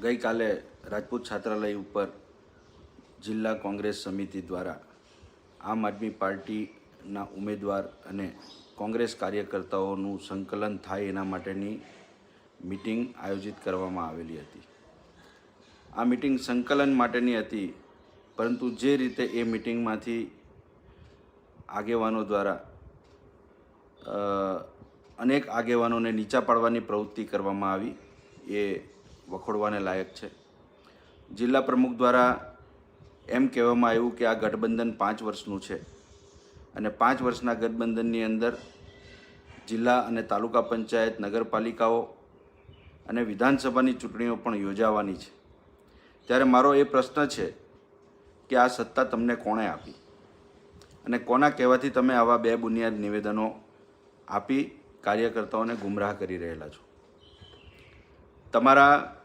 ગઈકાલે રાજપૂત છાત્રાલય ઉપર જિલ્લા કોંગ્રેસ સમિતિ દ્વારા આમ આદમી પાર્ટીના ઉમેદવાર અને કોંગ્રેસ કાર્યકર્તાઓનું સંકલન થાય એના માટેની મિટિંગ આયોજિત કરવામાં આવેલી હતી. આ મિટિંગ સંકલન માટેની હતી, પરંતુ જે રીતે એ મિટિંગમાંથી આગેવાનો દ્વારા અનેક આગેવાનોને નીચા પાડવાની પ્રવૃત્તિ કરવામાં આવી, એ વખોડવાને લાયક છે. જિલ્લા પ્રમુખ દ્વારા એમ કહેવામાં આવ્યું કે આ ગઠબંધન પાંચ વર્ષનું છે અને પાંચ વર્ષના ગઠબંધનની અંદર જિલ્લા અને તાલુકા પંચાયત, નગરપાલિકાઓ અને વિધાનસભાની ચૂંટણીઓ પણ યોજાવાની છે. ત્યારે મારો એ પ્રશ્ન છે કે આ સત્તા તમને કોણે આપી? અને કોના કહેવાથી તમે આવા બે બુનિયાદ નિવેદનો આપી કાર્યકર્તાઓને ગુમરાહ કરી રહેલા છો? તમારા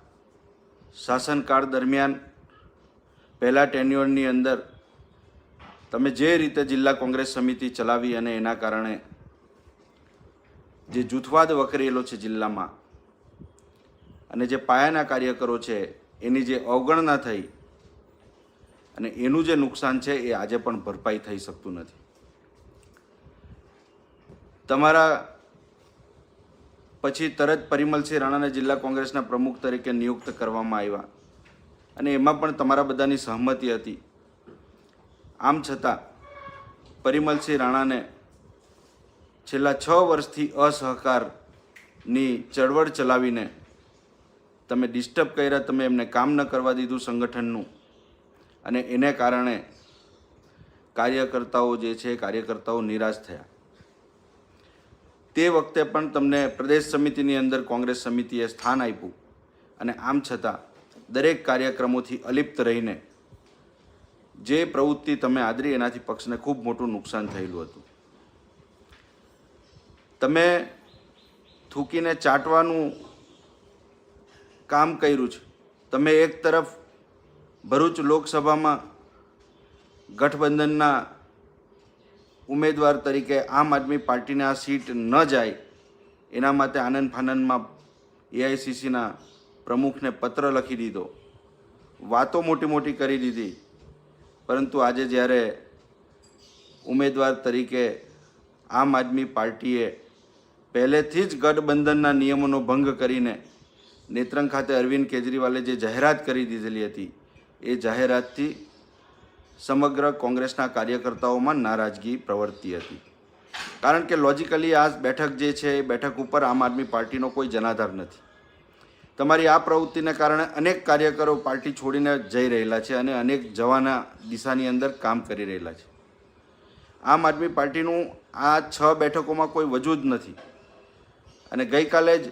શાસનકાળ દરમિયાન પહેલા ટેન્યુઅરની અંદર તમે જે રીતે જિલ્લા કોંગ્રેસ સમિતિ ચલાવી અને એના કારણે જે જૂથવાદ વકરેલો છે જિલ્લામાં અને જે પાયાના કાર્યકરો છે, એની જે અવગણના થઈ અને એનું જે નુકસાન છે, એ આજે પણ ભરપાઈ થઈ શકતું નથી. તમારા પછી તરત પરિમલસિંહ રાણાને જિલ્લા કોંગ્રેસના પ્રમુખ તરીકે નિયુક્ત કરવામાં આવ્યા. અને એમાં પણ તમારા બધાની સહમતિ હતી. આમ છતાં, પરિમલસિંહ રાણાને છેલ્લા છ વર્ષથી અસહકારની ચળવળ ચલાવીને તમે ડિસ્ટર્બ કર્યા, તમે એમને કામ ન કરવા દીધું સંગઠનનું. અને એને કારણે કાર્યકર્તાઓ જે છે, કાર્યકર્તાઓ નિરાશ થયા. તે વખતે પણ તમને પ્રદેશ સમિતિની અંદર કોંગ્રેસ સમિતિએ સ્થાન આપ્યું. અને આમ છતાં, દરેક કાર્યક્રમોથી અલિપ્ત રહીને જે પ્રવૃત્તિ તમે આદરી એનાથી પક્ષને ખૂબ મોટું નુકસાન થયેલું હતું. તમે થૂકીને ચાટવાનું કામ કર્યું છે. તમે એક તરફ ભરૂચ લોકસભામાં ગઠબંધનના ઉમેદવાર તરીકે આમ આદમી પાર્ટીને આ સીટ ન જાય, એના માટે આનંદ ફાનંદમાં એઆઈસીસીના પ્રમુખને પત્ર લખી દીધો. વાતો મોટી મોટી કરી દીધી. પરંતુ આજે જ્યારે ઉમેદવાર તરીકે આમ આદમી પાર્ટીએ પહેલેથી જ ગઠબંધનના નિયમોનો ભંગ કરીને નેત્રંગ ખાતે અરવિંદ કેજરીવાલે જે જાહેરાત કરી દીધેલી હતી, એ જાહેરાતથી સમગ્ર કોંગ્રેસના કાર્યકર્તાઓમાં નારાજગી પ્રવર્તી હતી. કારણ કે લોજિકલી આ બેઠક જે છે, એ બેઠક ઉપર આમ આદમી પાર્ટીનો કોઈ જનાધાર નથી. તમારી આ પ્રવૃત્તિને કારણે અનેક કાર્યકરો પાર્ટી છોડીને જઈ રહેલા છે અને અનેક જવાના દિશાની અંદર કામ કરી રહેલા છે. આમ આદમી પાર્ટીનું આ છ બેઠકોમાં કોઈ વજૂદ નથી. અને ગઈકાલે જ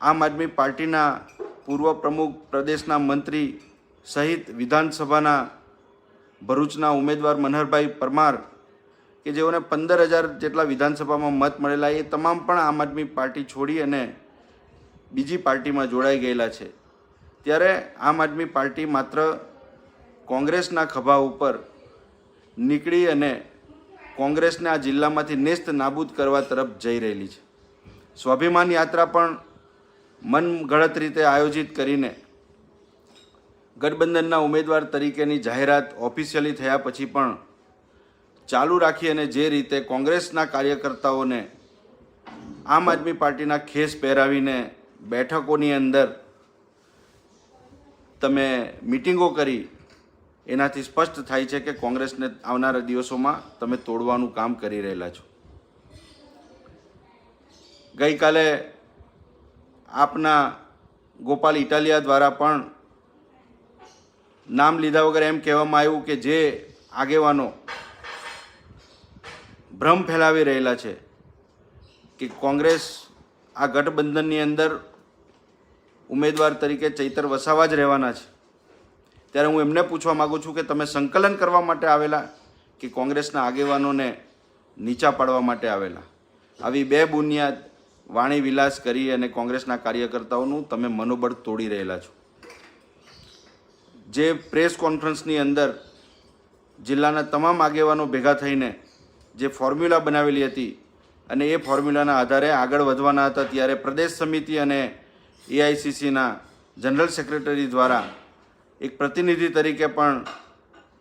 આમ આદમી પાર્ટીના પૂર્વ પ્રમુખ પ્રદેશના મંત્રી સહિત વિધાનસભાના ભરૂચના ઉમેદવાર મનહરભાઈ પરમાર કે જેઓને પંદર હજાર જેટલા વિધાનસભામાં મત મળેલા, એ તમામ પણ આમ આદમી પાર્ટી છોડી અને બીજી પાર્ટીમાં જોડાઈ ગયેલા છે. ત્યારે આમ આદમી પાર્ટી માત્ર કોંગ્રેસના ખભા ઉપર નીકળી અને કોંગ્રેસને આ જિલ્લામાંથી નેસ્ત નાબૂદ કરવા તરફ જઈ રહેલી છે. સ્વાભિમાન યાત્રા પણ મનગળત રીતે આયોજિત કરીને ગઠબંધનના ઉમેદવાર તરીકેની જાહેરાત ઓફિશિયલી થયા પછી પણ ચાલુ રાખી અને જે રીતે કોંગ્રેસના કાર્યકર્તાઓને આમ આદમી પાર્ટીના ખેસ પહેરાવીને બેઠકોની અંદર તમે મિટિંગો કરી, એનાથી સ્પષ્ટ થાય છે કે કોંગ્રેસને આવનારા દિવસોમાં તમે તોડવાનું કામ કરી રહેલા છો. ગઈકાલે આપના ગોપાલ ઇટાલિયા દ્વારા પણ નામ લીધા વગર એમ કહેવામાં આવ્યું કે જે આગેવાનો ભ્રમ ફેલાવી રહેલા છે કે કોંગ્રેસ આ ગઠબંધનની અંદર ઉમેદવાર તરીકે ચૈતર વસાવા જ રહેવાના છે. ત્યારે હું એમને પૂછવા માગું છું કે તમે સંકલન કરવા માટે આવેલા કે કોંગ્રેસના આગેવાનોને નીચા પાડવા માટે આવેલા? આવી બે બુનિયાદ વાણી વિલાસ કરી અને કોંગ્રેસના કાર્યકર્તાઓનું તમે મનોબળ તોડી રહેલા છો. જે પ્રેસ કોન્ફરન્સની અંદર જિલ્લાના તમામ આગેવાનો ભેગા થઈને જે ફોર્મ્યુલા બનાવેલી હતી અને એ ફોર્મ્યુલાના આધારે આગળ વધવાના હતા ત્યારે પ્રદેશ સમિતિ અને એઆઈસીસીના જનરલ સેક્રેટરી દ્વારા એક પ્રતિનિધિ તરીકે પણ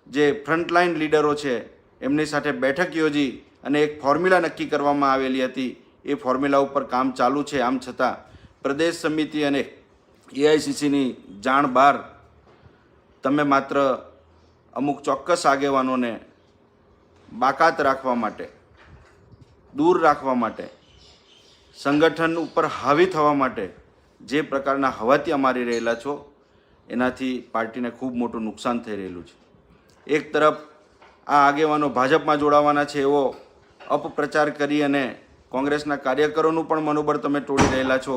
જે ફ્રન્ટલાઇન લીડરો છે, એમની સાથે બેઠક યોજી અને એક ફોર્મ્યુલા નક્કી કરવામાં આવેલી હતી. એ ફોર્મ્યુલા ઉપર કામ ચાલુ છે. આમ છતાં પ્રદેશ સમિતિ અને એઆઈસીસીની જાણ બહાર તમે માત્ર અમુક ચોક્કસ આગેવાનોને બાકાત રાખવા માટે, દૂર રાખવા માટે, સંગઠન ઉપર હાવી થવા માટે જે પ્રકારના હવાતિયા મારી રહેલા છો, એનાથી પાર્ટીને ખૂબ મોટું નુકસાન થઈ રહેલું છે. એક તરફ આ આગેવાનો ભાજપમાં જોડાવાના છે, એવો અપપ્રચાર કરી અને કોંગ્રેસના કાર્યકરોનું પણ મનોબળ તમે તોડી રહેલા છો,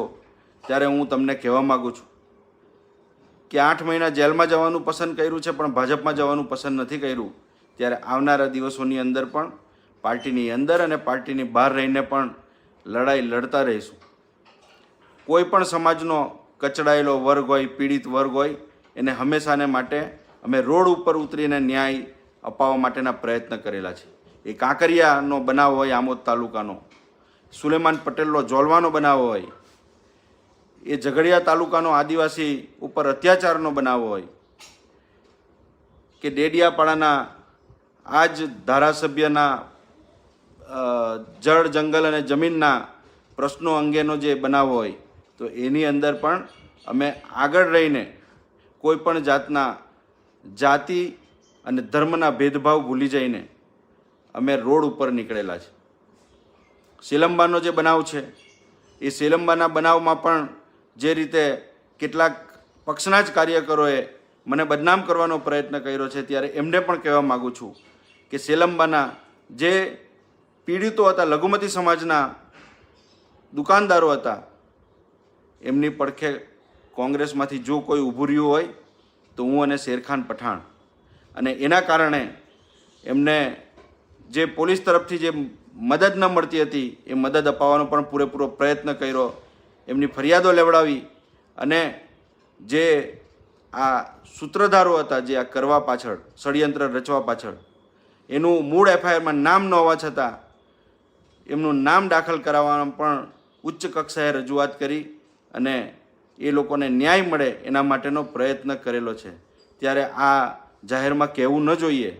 ત્યારે હું તમને કહેવા માગું છું કે આઠ મહિના જેલમાં જવાનું પસંદ કર્યું છે, પણ ભાજપમાં જવાનું પસંદ નથી કર્યું. ત્યારે આવનારા દિવસોની અંદર પણ, પાર્ટીની અંદર અને પાર્ટીની બહાર રહીને પણ લડાઈ લડતા રહીશું. કોઈ પણ સમાજનો કચડાયેલો વર્ગ હોય, પીડિત વર્ગ હોય, એને હંમેશાને માટે અમે રોડ ઉપર ઉતરીને ન્યાય અપાવવા માટેના પ્રયત્ન કરેલા છે. એ કાંકરિયાનો બનાવ હોય, આમોદ તાલુકાનો. સુલેમાન પટેલનો જોલવાનો બનાવ હોય એ ઝઘડિયા તાલુકાનો આદિવાસી ઉપર અત્યાચારનો બનાવ હોય કે ડેડિયાપાડાના આ જ ધારાસભ્યના જળ, જંગલ અને જમીનના પ્રશ્નો અંગેનો જે બનાવ હોય, તો એની અંદર પણ અમે આગળ રહીને કોઈ પણ જાતના જાતિ અને ધર્મના ભેદભાવ ભૂલી જઈને અમે રોડ ઉપર નીકળેલા છે. સિલંબાનો જે બનાવ છે, એ સિલંબાના બનાવમાં પણ જે રીતે કેટલાક પક્ષના જ કાર્યકરોએ મને બદનામ કરવાનો પ્રયત્ન કર્યો છે ત્યારે એમને પણ કહેવા માગું છું કે સેલંબાના જે પીડિતો હતા, લઘુમતી સમાજના દુકાનદારો હતા, એમની પડખે કોંગ્રેસમાંથી જો કોઈ ઊભું રહ્યું હોય તો હું અને શેરખાન પઠાણ. અને એના કારણે એમને જે પોલીસ તરફથી જે મદદ ન મળતી હતી, એ મદદ અપાવવાનો પણ પૂરેપૂરો પ્રયત્ન કર્યો એમની ફરિયાદો લેવડાવી અને જે આ સૂત્રધારો હતા જે આ કરવા પાછળ, ષડયંત્ર રચવા પાછળ, એનું મૂળ એફઆઈઆરમાં નામ ન હોવા છતાં એમનું નામ દાખલ કરાવવામાં પણ ઉચ્ચ કક્ષાએ રજૂઆત કરી અને એ લોકોને ન્યાય મળે એના માટેનો પ્રયત્ન કરેલો છે. ત્યારે આ જાહેરમાં કહેવું ન જોઈએ.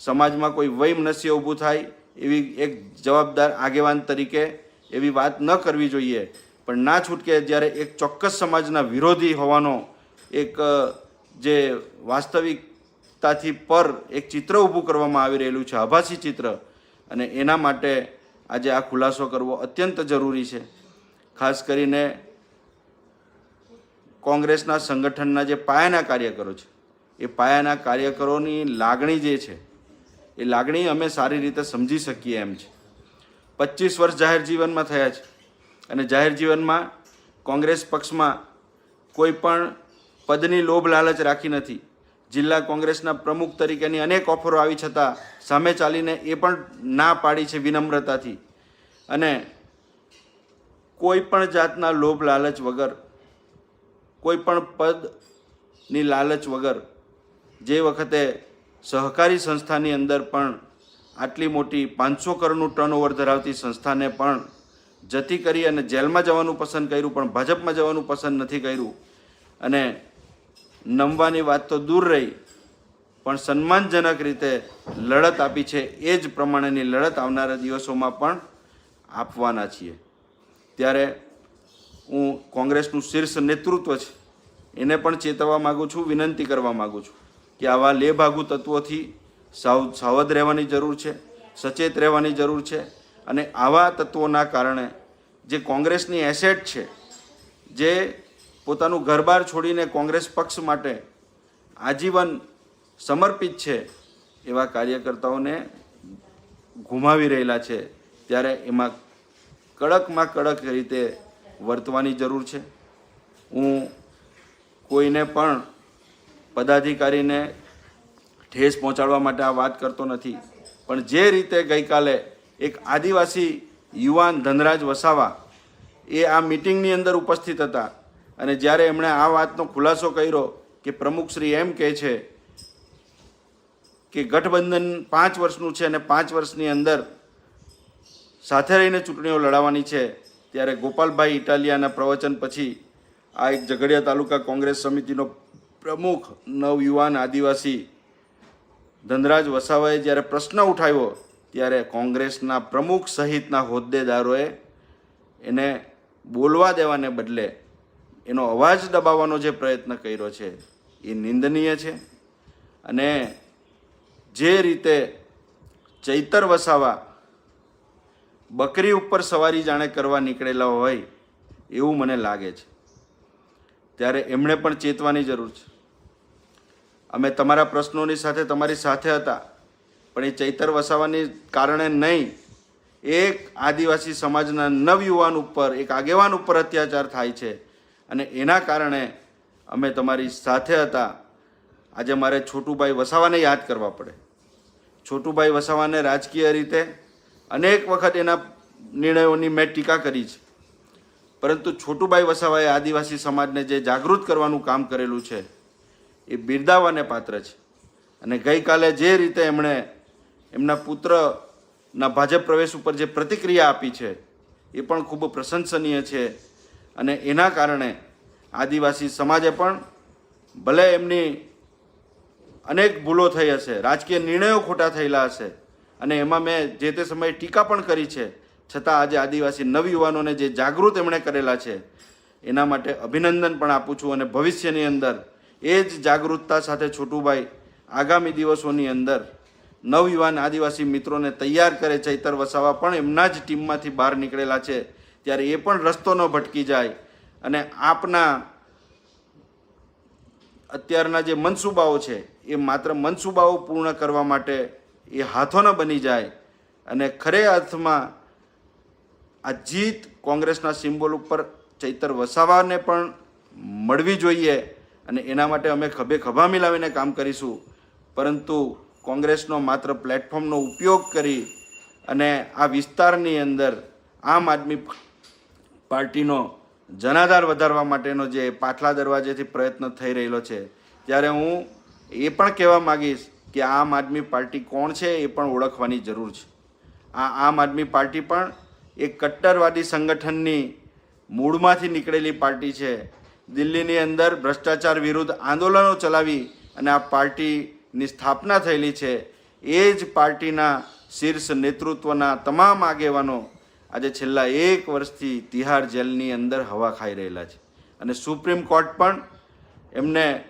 સમાજમાં કોઈ વૈમનસ્ય ઊભું થાય એવી એક જવાબદાર આગેવાન તરીકે એવી વાત ન કરવી જોઈએ. પણ ના છૂટકે જ્યારે એક ચોક્કસ સમાજના વિરોધી હોવાનો એક જે વાસ્તવિકતાથી પર એક ચિત્ર ઊભું કરવામાં આવી રહેલું છે, આભાસી ચિત્ર, અને એના માટે આજે આ ખુલાસો કરવો અત્યંત જરૂરી છે. ખાસ કરીને કોંગ્રેસના સંગઠનના જે પાયાના કાર્યકરો છે, એ પાયાના કાર્યકરોની લાગણી જે છે, એ લાગણી અમે સારી રીતે સમજી શકીએ એમ છે. પચીસ વર્ષ જાહેર જીવનમાં થયા છે. અને જાહેર જીવનમાં કોંગ્રેસ પક્ષમાં કોઈ પણ પદની લોભ લાલચ રાખી નથી. જિલ્લા કોંગ્રેસના પ્રમુખ તરીકેની અનેક ઓફરો આવી છતાં સામે ચાલીને એ પણ ના પાડી છે વિનમ્રતાથી. અને કોઈ પણ જાતના લોભ લાલચ વગર, કોઈ પણ પદની લાલચ વગર જે વખતે સહકારી સંસ્થાની અંદર પણ આટલી મોટી પાંચસો કરોડનું ટર્નઓવર ધરાવતી સંસ્થાને પણ જતી કરી અને જેલમાં જવાનું પસંદ કર્યું, પણ ભાજપમાં જવાનું પસંદ નથી કર્યું. અને નમવાની વાત તો દૂર રહી, પણ સન્માનજનક રીતે લડત આપી છે એ જ પ્રમાણેની લડત આવનારા દિવસોમાં પણ આપવાના છીએ. ત્યારે હું કોંગ્રેસનું શીર્ષ નેતૃત્વ છે, એને પણ ચેતવવા માગું છું, વિનંતી કરવા માગું છું કે આવા લેભાગુ તત્વોથી સાવ સાવધ રહેવાની જરૂર છે, સચેત રહેવાની જરૂર છે અને આવા તત્વોના કારણે જે કોંગ્રેસની એસેટ છે, જે પોતાનું ઘરબાર છોડીને કોંગ્રેસ પક્ષ માટે આજીવન સમર્પિત છે, એવા કાર્યકર્તાઓને ગુમાવી રહેલા છે, ત્યારે એમાં કડકમાં કડક રીતે વર્તવાની જરૂર છે. હું કોઈને પણ પદાધિકારીને ઠેસ પહોંચાડવા માટે આ વાત કરતો નથી, પણ જે રીતે ગઈકાલે એક આદિવાસી યુવાન ધનરાજ વસાવા એ આ મિટિંગની અંદર ઉપસ્થિત હતા. અને જ્યારે એમણે આ વાતનો ખુલાસો કર્યો કે પ્રમુખશ્રી એમ કહે છે કે ગઠબંધન પાંચ વર્ષનું છે અને પાંચ વર્ષની અંદર સાથે રહીને ચૂંટણીઓ લડાવવાની છે, ત્યારે ગોપાલભાઈ ઇટાલિયાના પ્રવચન પછી આ એક ઝઘડિયા તાલુકા કોંગ્રેસ સમિતિનો પ્રમુખ નવયુવાન આદિવાસી ધનરાજ વસાવાએ જ્યારે પ્રશ્ન ઉઠાવ્યો ત્યારે કોંગ્રેસના પ્રમુખ સહિતના હોદ્દેદારોએ એને બોલવા દેવાને બદલે એનો અવાજ દબાવવાનો જે પ્રયત્ન કર્યો છે એ નિંદનીય છે. અને જે રીતે ચૈતર વસાવા બકરી ઉપર સવારી જાણે કરવા નીકળેલા હોય એવું મને લાગે છે. ત્યારે એમણે પણ ચેતવાની જરૂર છે. અમે તમારા પ્રશ્નોની સાથે તમારી સાથે હતા. પણ એ ચૈતર વસાવાની કારણે નહીં. એક આદિવાસી સમાજના નવયુવાન ઉપર, એક આગેવાન ઉપર અત્યાચાર થાય છે. અને એના કારણે અમે તમારી સાથે હતા. આજે મારે છોટુભાઈ વસાવાને યાદ કરવા પડે. છોટુભાઈ વસાવાને રાજકીય રીતે અનેક વખત એના નિર્ણયોની મેં ટીકા કરી છે. પરંતુ છોટુભાઈ વસાવાએ આદિવાસી સમાજને જે જાગૃત કરવાનું કામ કરેલું છે, એ બિરદાવાને પાત્ર છે. અને ગઈકાલે જે રીતે એમણે એમના પુત્રના ભાજપ પ્રવેશ ઉપર જે પ્રતિક્રિયા આપી છે, એ પણ ખૂબ પ્રશંસનીય છે. અને એના કારણે આદિવાસી સમાજે પણ ભલે એમની અનેક ભૂલો થઈ હશે, રાજકીય નિર્ણયો ખોટા થયેલા હશે, અને એમાં મેં જે તે સમયે ટીકા પણ કરી છે, છતાં આજે આદિવાસી નવયુવાનોને જે જાગૃત એમણે કરેલા છે, એના માટે અભિનંદન પણ આપું છું અને ભવિષ્યની અંદર એ જ જાગૃતતા સાથે છોટુભાઈ આગામી દિવસોની અંદર નવયુવાન આદિવાસી મિત્રોને તૈયાર કરે ચૈતર વસાવા પણ એમના જ ટીમમાંથી બહાર નીકળેલા છે. ત્યારે એ પણ રસ્તો ન ભટકી જાય. અને આપના અત્યારના જે મનસુબાઓ છે, એ માત્ર મનસૂબાઓ પૂર્ણ કરવા માટે એ હાથો ન બની જાય. અને ખરે અર્થમાં આ જીત કોંગ્રેસના સિમ્બોલ ઉપર ચૈતર વસાવાને પણ મળવી જોઈએ. અને એના માટે અમે ખભે ખભા મિલાવીને કામ કરીશું. પરંતુ કોંગ્રેસનો માત્ર પ્લેટફોર્મનો ઉપયોગ કરી અને આ વિસ્તારની અંદર આમ આદમી પાર્ટીનો જનાધાર વધારવા માટેનો જે પાછલા દરવાજેથી પ્રયત્ન થઈ રહેલો છે, ત્યારે હું એ પણ કહેવા માગીશ કે આમ આદમી પાર્ટી કોણ છે એ પણ ઓળખવાની જરૂર છે. આ આમ આદમી પાર્ટી પણ એક કટ્ટરવાદી સંગઠનની મૂળમાંથી નીકળેલી પાર્ટી છે. દિલ્હીની અંદર ભ્રષ્ટાચાર વિરુદ્ધ આંદોલનો ચલાવી અને આ પાર્ટીની સ્થાપના થયેલી છે, એ જ પાર્ટીના શીર્ષ નેતૃત્વના તમામ આગેવાનો આજે છેલ્લા એક વર્ષથી તિહાર જેલની અંદર હવા ખાઈ રહેલા છે. અને સુપ્રીમ કોર્ટ પણ એમને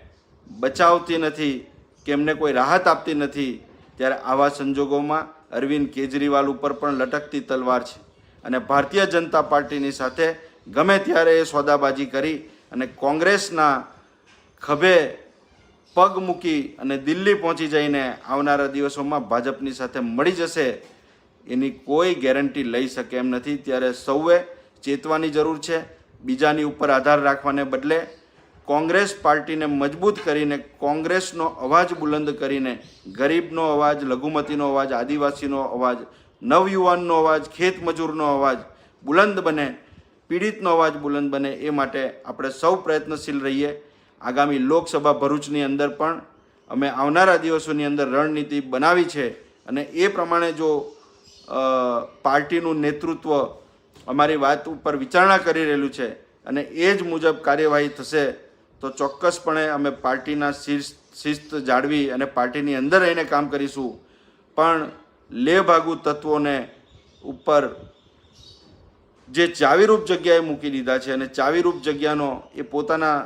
બચાવતી નથી કે એમને કોઈ રાહત આપતી નથી, ત્યારે આવા સંજોગોમાં અરવિંદ કેજરીવાલ ઉપર પણ લટકતી તલવાર છે. અને ભારતીય જનતા પાર્ટીની સાથે ગમે ત્યારે એ સોદાબાજી કરી અને કોંગ્રેસના ખભે પગ મૂકી અને દિલ્હી પહોંચી જઈને આવનારા દિવસોમાં ભાજપની સાથે મળી જશે, એની કોઈ ગેરંટી લઈ શકે એમ નથી. ત્યારે સૌએ ચેતવાની જરૂર છે, બીજાની ઉપર આધાર રાખવાને બદલે કોંગ્રેસ પાર્ટીને મજબૂત કરીને, કોંગ્રેસનો અવાજ બુલંદ કરીને, ગરીબનો અવાજ, લઘુમતીનો અવાજ, આદિવાસીનો અવાજ, નવયુવાનનો અવાજ ખેતમજૂરનો અવાજ બુલંદ બને, પીડિતનો અવાજ બુલંદ બને, એ માટે આપણે સૌ પ્રયત્નશીલ રહીએ. આગામી લોકસભા ભરૂચની અંદર પણ અમે આવનારા દિવસોની અંદર રણનીતિ બનાવી છે અને એ પ્રમાણે જો પાર્ટીનું નેતૃત્વ અમારી વાત ઉપર વિચારણા કરી રહેલું છે અને એ જ મુજબ કાર્યવાહી થશે, તો ચોક્કસપણે અમે પાર્ટીના શિસ્ત શિસ્ત જાળવી અને પાર્ટીની અંદર રહીને કામ કરીશું. પણ લેભાગુ તત્વોને ઉપર જે ચાવીરૂપ જગ્યાએ મૂકી દીધા છે અને ચાવીરૂપ જગ્યાનો એ પોતાના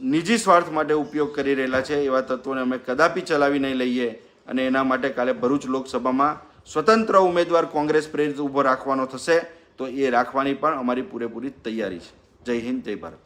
નિજી સ્વાર્થ માટે ઉપયોગ કરી રહેલા છે એવા તત્વોને અમે કદાપી ચલાવી નહીં લઈએ અને એના માટે કાલે ભરૂચ લોકસભામાં સ્વતંત્ર ઉમેદવાર કોંગ્રેસ પ્રેરિત ઊભો રાખવાનો થશે, તો એ રાખવાની પણ અમારી પૂરેપૂરી તૈયારી છે. જય હિન્દ, જય ભારત.